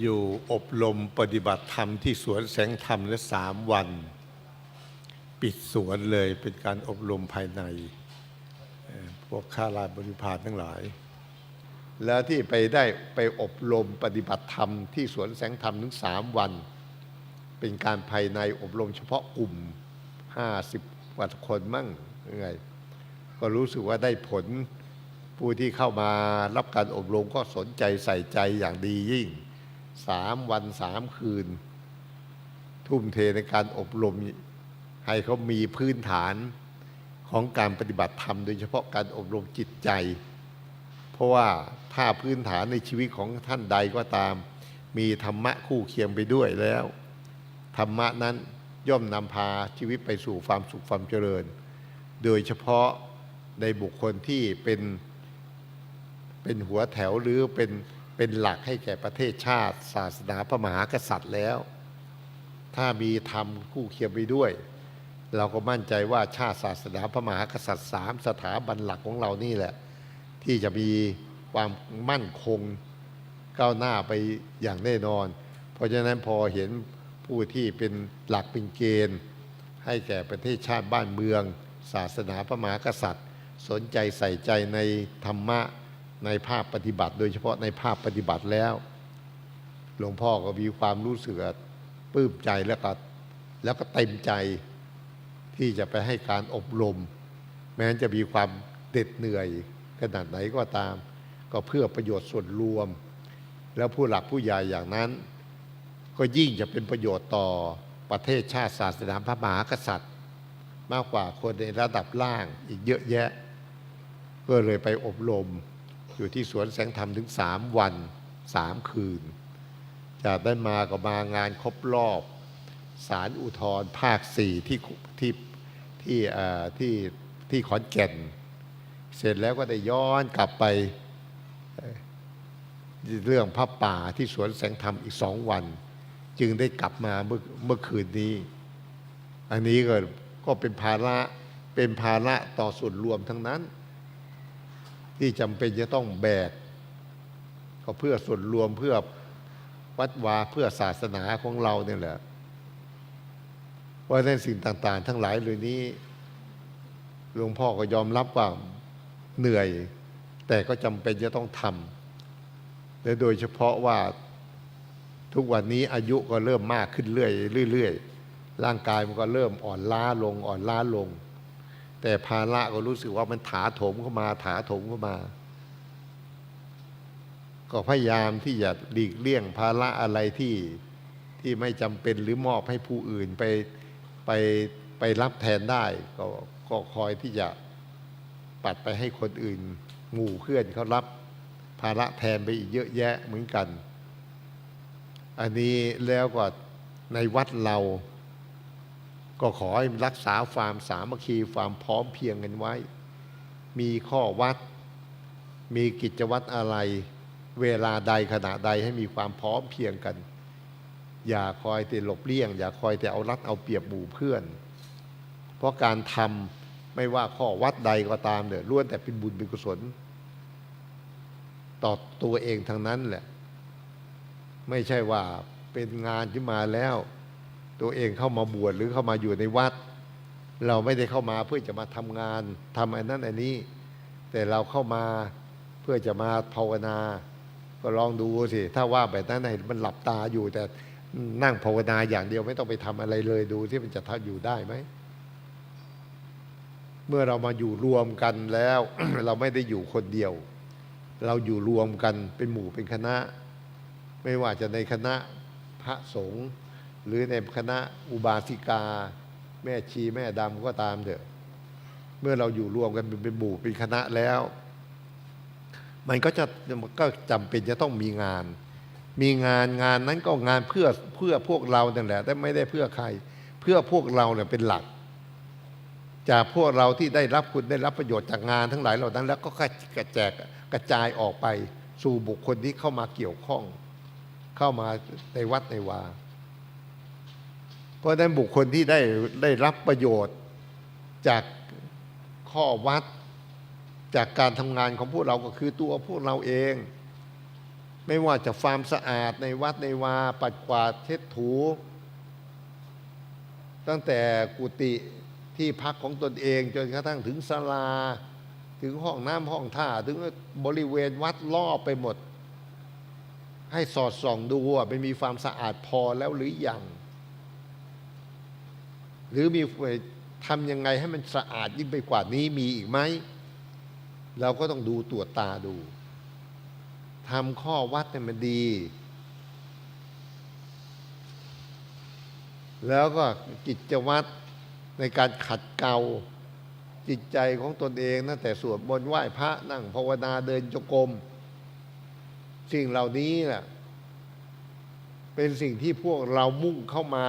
อยู่อบรมปฏิบัติธรรมที่สวนแสงธรรมและสามวัน ปิดสวนเลยเป็นการอบรมภายใน พวกข้าราชบริพารทั้งหลาย แล้วที่ไปได้ไปอบรมปฏิบัติธรรมที่สวนแสงธรรมถึงสามวัน เป็นการภายในอบรมเฉพาะกลุ่มห้าสิบกว่าคนมั่งยังไงก็รู้สึกว่าได้ผลผู้ที่เข้ามารับการอบรมก็สนใจใส่ใจอย่างดียิ่ง สามวันสามคืน ทุ่มเทในการอบรม ให้เขามีพื้นฐานของการปฏิบัติธรรม โดยเฉพาะการอบรมจิตใจ เพราะว่าถ้าพื้นฐานในชีวิตของท่านใดก็ตาม มีธรรมะคู่เคียงไปด้วยแล้ว ธรรมะนั้นย่อมนำพาชีวิตไปสู่ความสุขความเจริญ โดยเฉพาะในบุคคลที่เป็นเป็นหัวแถวหรือเป็น เป็นหลักให้แก่ประเทศชาติ ศาสนาพระมหากษัตริย์แล้ว ถ้ามีธรรมคู่เคียงไปด้วย เราก็มั่นใจว่าชาติศาสนาพระมหากษัตริย์สามสถาบันหลักของเรานี่แหละ ที่จะมีความมั่นคงก้าวหน้าไปอย่างแน่นอน เพราะฉะนั้นพอเห็นผู้ที่เป็นหลักเป็นเกณฑ์ ให้แก่ประเทศชาติบ้านเมือง ศาสนาพระมหากษัตริย์ สนใจใส่ใจในธรรมะ ในภาคปฏิบัติ โดยเฉพาะในภาคปฏิบัติแล้ว หลวงพ่อก็มีความรู้สึกปลื้มใจแล้วก็แล้วก็เต็มใจที่จะไปให้การอบรม แม้จะมีความเด็ดเหนื่อยขนาดไหนก็ตาม ก็เพื่อประโยชน์ส่วนรวม แล้วผู้หลักผู้ใหญ่อย่างนั้น ก็ยิ่งจะเป็นประโยชน์ต่อประเทศชาติศาสนาพระมหากษัตริย์ มากกว่าคนในระดับล่างอีกเยอะแยะ ก็เลยไปอบรม อยู่ที่สวนแสงธรรมถึงสามวันสามคืน จากได้มาก็มางานครบรอบสารอุทธรภาคสี่ที่ที่ที่ที่ที่ขอนแก่น เสร็จแล้วก็ได้ย้อนกลับไปเอ่อเรื่องพระป่าที่สวนแสงธรรมอีกสองวัน จึงได้กลับมาเมื่อเมื่อคืนนี้ อันนี้ก็ก็เป็นภาระเป็นภาระต่อส่วนรวมทั้งนั้น ที่จำเป็นจะต้องแบก ก็เพื่อส่วนรวมเพื่อวัดวาเพื่อศาสนาของเราเนี่ยแหละเพราะฉะนั้นสิ่งต่าง ๆ ทั้งหลายเลยนี้หลวงพ่อก็ยอมรับว่าเหนื่อย แต่ก็จำเป็นจะต้องทำและโดยเฉพาะว่าทุกวันนี้อายุก็เริ่มมากขึ้นเรื่อยเรื่อยๆร่างกายมันก็เริ่มอ่อนล้าลงอ่อนล้าลง แต่ภาระก็รู้สึกว่ามันถาโถมเข้ามา ถาโถมเข้ามา ก็พยายามที่จะหลีกเลี่ยงภาระอะไรที่ที่ไม่จำเป็นหรือมอบให้ผู้อื่นไปไปไปรับแทนได้ ก็ก็คอยที่จะปัดไปให้คนอื่น หมู่เพื่อนเขารับภาระแทนไปอีกเยอะแยะเหมือนกัน อันนี้แล้วก็ในวัดเรา ก็ขอให้รักษาความสามัคคีความพร้อมเพียงกันไว้ มีข้อวัด มีกิจวัตรอะไร เวลาใดขณะใดให้มีความพร้อมเพียงกัน อย่าคอยแต่หลบเลี่ยง อย่าคอยแต่เอารัดเอาเปรียบหมู่เพื่อน เพราะการทำไม่ว่าข้อวัดใดก็ตามเนี่ยล้วนแต่เป็นบุญเป็นกุศล ต่อตัวเองทั้งนั้นแหละ ไม่ใช่ว่าเป็นงานที่มาแล้ว ตัวเองเข้ามาบวชหรือเข้ามาอยู่ในวัด เราไม่ได้เข้ามาเพื่อจะมาทำงานทำอันนั้นอันนี้ แต่เราเข้ามาเพื่อจะมาภาวนา ก็ลองดูสิถ้าว่าแบบนั้นให้มันหลับตาอยู่ แต่นั่งภาวนาอย่างเดียวไม่ต้องไปทำอะไรเลยดูที่มันจะทำอยู่ได้ไหมเมื่อเรามาอยู่รวมกันแล้ว เราไม่ได้อยู่คนเดียว เราอยู่รวมกันเป็นหมู่เป็นคณะ ไม่ว่าจะในคณะพระสงฆ์ หรือในคณะอุบาสิกา แม่ชีแม่ดำก็ตามเถอะ เมื่อเราอยู่รวมกันเป็นหมู่เป็นคณะแล้ว มันก็จะมันก็จำเป็นจะต้องมีงาน มีงานงานนั้นก็งานเพื่อเพื่อพวกเราเนี่ยแหละแต่ไม่ได้เพื่อใคร เพื่อพวกเราเนี่ยเป็นหลัก จากพวกเราที่ได้รับคุณได้รับประโยชน์จากงานทั้งหลายเหล่านั้น แล้วก็กระแจกกระจายออกไปสู่บุคคลที่เข้ามาเกี่ยวข้อง เข้ามาในวัดในวา เพราะฉะนั้นบุคคลที่ได้ได้รับประโยชน์จากข้อวัดจากการทำงานของพวกเราก็คือตัวพวกเราเอง ไม่ว่าจะความสะอาดในวัดในวาปัดกวาดเช็ดถู ตั้งแต่กุฏิที่พักของตนเอง จนกระทั่งถึงศาลา ถึงห้องน้ำห้องท่า ถึงบริเวณวัดรอไปหมด ให้สอดส่องดูว่ามันมีความสะอาดพอแล้วหรืออยัง หรือมีทำยังไงให้มันสะอาดยิ่งไปกว่านี้มีอีกไหม เราก็ต้องดูตรวจตาดูทำข้อวัดเนี่ยมันดี แล้วก็กิจวัตรในการขัดเกลาจิตใจของตนเองตั้งแต่สวดมนต์ไหว้พระนั่งภาวนาเดินจงกรมสิ่งเหล่านี้แหละเป็นสิ่งที่พวกเรามุ่งเข้ามา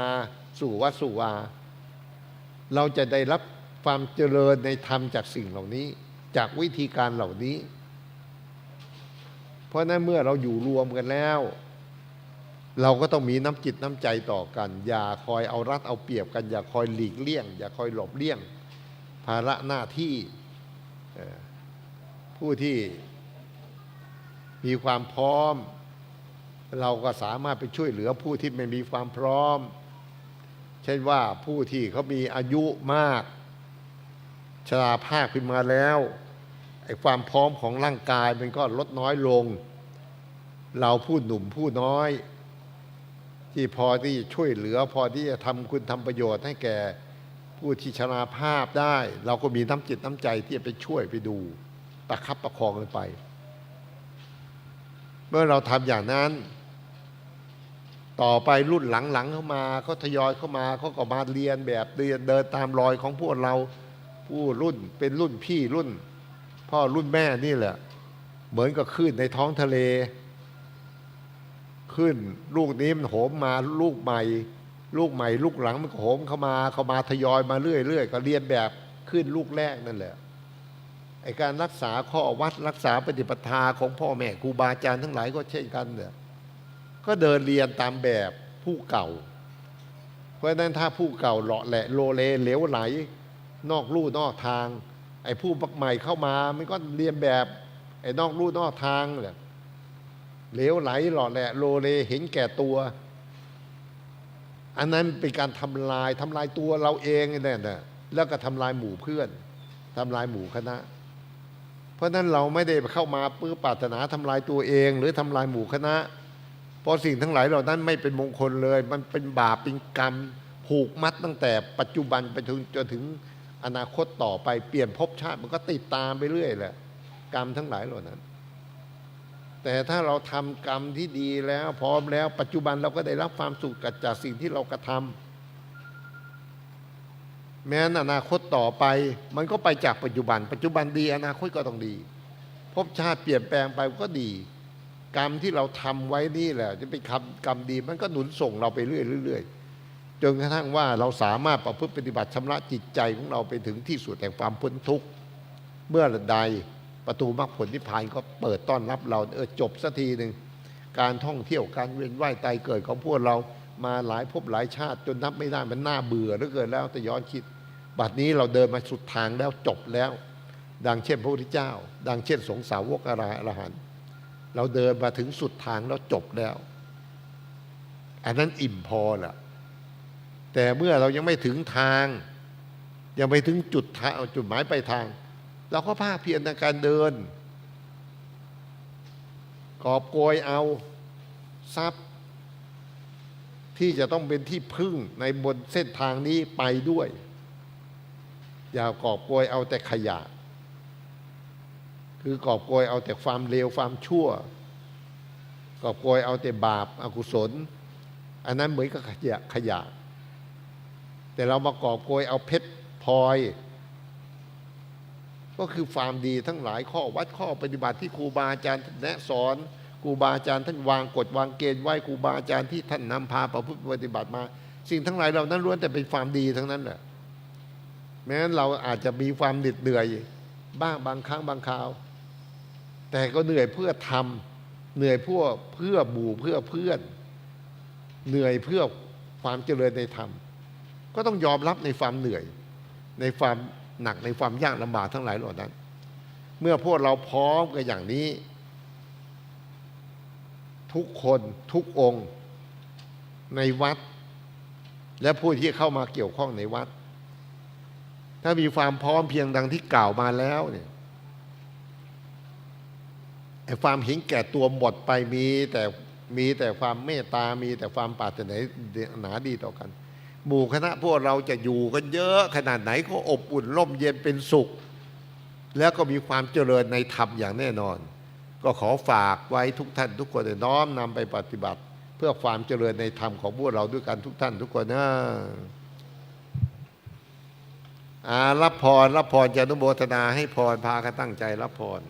สู่วัดสู่วา เราจะได้รับความเจริญในธรรมจากสิ่งเหล่านี้ จากวิธีการเหล่านี้ เพราะนั้นเมื่อเราอยู่รวมกันแล้ว เราก็ต้องมีน้ำจิตน้ำใจต่อกัน อย่าคอยเอารัดเอาเปรียบกัน อย่าคอยหลีกเลี่ยง อย่าคอยหลบเลี่ยง ภาระหน้าที่ผู้ที่มีความพร้อม เราก็สามารถไปช่วยเหลือผู้ที่ไม่มีความพร้อม เช่นว่าผู้ที่เขามีอายุมาก ชราภาพขึ้นมาแล้วไอ้ความพร้อมของร่างกายมันก็ลดน้อยลง เราผู้หนุ่มผู้น้อย ที่พอที่จะช่วยเหลือ พอที่จะทำคุณทำประโยชน์ให้แก่ผู้ที่ชราภาพได้ เราก็มีน้ำจิตน้ำใจที่จะไปช่วยไปดูประคับประคองกันไป เมื่อเราทำอย่างนั้น ต่อไปรุ่นหลังๆเข้ามาเขาทยอยเข้ามาเขาก็มาเรียนแบบเรียนเดินตามรอยของพวกเราผู้รุ่นเป็นรุ่นพี่รุ่น พ่อรุ่นแม่นี่แหละ เหมือนกับคลื่นในท้องทะเลขึ้นลูกนี้มันโหมมาลูกใหม่ ลูกใหม่ ลูกหลังมันโหมเข้ามาเข้ามาทยอยมาเรื่อยๆก็เรียนแบบขึ้นลูกแรกนั่นแหละไอการรักษาข้อวัดรักษาปฏิปทาของพ่อแม่ครูบาอาจารย์ทั้งหลายก็เช่นกันเนี่ย ก็เดินเรียนตามแบบผู้เก่า เพราะฉะนั้นถ้าผู้เก่าเลาะแหละโลเลเหลวไหล นอกลู่นอกทาง ไอ้ผู้ใหม่เข้ามา มันก็เรียนแบบไอ้นอกลู่นอกทางแหละเหลวไหลหล่อแหละโลเลเห็นแก่ตัว อันนั้นเป็นการทำลายทำลายตัวเราเองเนี่ยนะแล้วก็ทำลายหมู่เพื่อนทำลายหมู่คณะ เพราะนั้นเราไม่ได้เข้ามาปื้อปรารถนาทำลายตัวเอง หรือทำลายหมู่คณะ เพราะสิ่งทั้งหลายเหล่านั้นไม่เป็นมงคลเลย มันเป็นบาปเป็นกรรมผูกมัดตั้งแต่ปัจจุบันไปถึงจนถึงอนาคตต่อไปเปลี่ยนภพชาติมันก็ติดตามไปเรื่อยแหละกรรมทั้งหลายเหล่านั้น แต่ถ้าเราทำกรรมที่ดีแล้วพร้อมแล้ว ปัจจุบันเราก็ได้รับความสุขจากสิ่งที่เรากระทำแม้นอนาคตต่อไป มันก็ไปจากปัจจุบัน ปัจจุบันดีอนาคตก็ต้องดีภพชาติเปลี่ยนแปลงไปก็ดี กรรมที่เราทำไว้นี่แหละ จะเป็นคำกรรมดีมันก็หนุนส่งเราไปเรื่อยๆจนกระทั่งว่าเราสามารถประพฤติปฏิบัติชำระจิตใจของเราไปถึงที่สุดแห่งความพ้นทุกข์เมื่อใดประตูมรรคผลนิพพานก็เปิดต้อนรับเราเออจบสักทีหนึ่งการท่องเที่ยวการเวียนว่ายตายเกิดของพวกเรามาหลายภพหลายชาติจนนับไม่ได้มันน่าเบื่อเหลือเกินแล้วแต่ย้อนคิด บัดนี้เราเดินมาสุดทางแล้วจบแล้ว ดังเช่นพระพุทธเจ้า ดังเช่นสงสาวกอรหันต์ เราเดินมาถึงสุดทางแล้วจบแล้ว อันนั้นอิ่มพอละแต่เมื่อเรายังไม่ถึงทาง ยังไม่ถึงจุดทางจุดหมายปลายทาง เราก็ภาคเพียรในการเดิน กอบโกยเอาทรัพย์ ที่จะต้องเป็นที่พึ่งในบนเส้นทางนี้ไปด้วย อย่ากอบโกยเอาแต่ขยะ คือกอบโกยเอาแต่ความเลวความชั่ว กอบโกยเอาแต่บาปอากุศล อันนั้นเหมือนกับขยะขยะ แต่เรามากอบโกยเอาเพชรพลอย ก็คือความดีทั้งหลายข้อวัดข้อปฏิบัติที่ครูบาอาจารย์แนะสอนครูบาอาจารย์ท่านวางกฎวางเกณฑ์ไว้ครูบาอาจารย์ที่ท่านนำพาประพฤติปฏิบัติมา สิ่งทั้งหลายเหล่านั้นล้วนแต่เป็นความดีทั้งนั้นแหละแม้เราอาจจะมีความเหน็ดเหนื่อยบ้างบางครั้งบางคราว แต่ก็เหนื่อยเพื่อทำเหนื่อยเพื่อเพื่อหมู่เพื่อเพื่อน เหนื่อยเพื่อความเจริญในธรรม ก็ต้องยอมรับในความเหนื่อย ในความหนักในความยากลำบากทั้งหลายเหล่านั้น เมื่อพวกเราพร้อมกันอย่างนี้ ทุกคนทุกองค์ในวัด และผู้ที่เข้ามาเกี่ยวข้องในวัด ถ้ามีความพร้อมเพียงดังที่กล่าวมาแล้วเนี่ย ความเห็นแก่ตัวหมดไปมีแต่มีแต่ความเมตตา มีแต่ความปรารถนาดีต่อกัน หมู่คณะพวกเราจะอยู่กันเยอะขนาดไหนก็อบอุ่นร่มเย็นเป็นสุข แล้วก็มีความเจริญในธรรมอย่างแน่นอน ก็ขอฝากไว้ทุกท่าน ทุกคนน้อมนำไปปฏิบัติ เพื่อความเจริญในธรรมของพวกเราด้วยกันทุกท่านทุกคนนะอ่ารับพรรับพรจะนุโมทนาให้พรพากันตั้งใจรับพร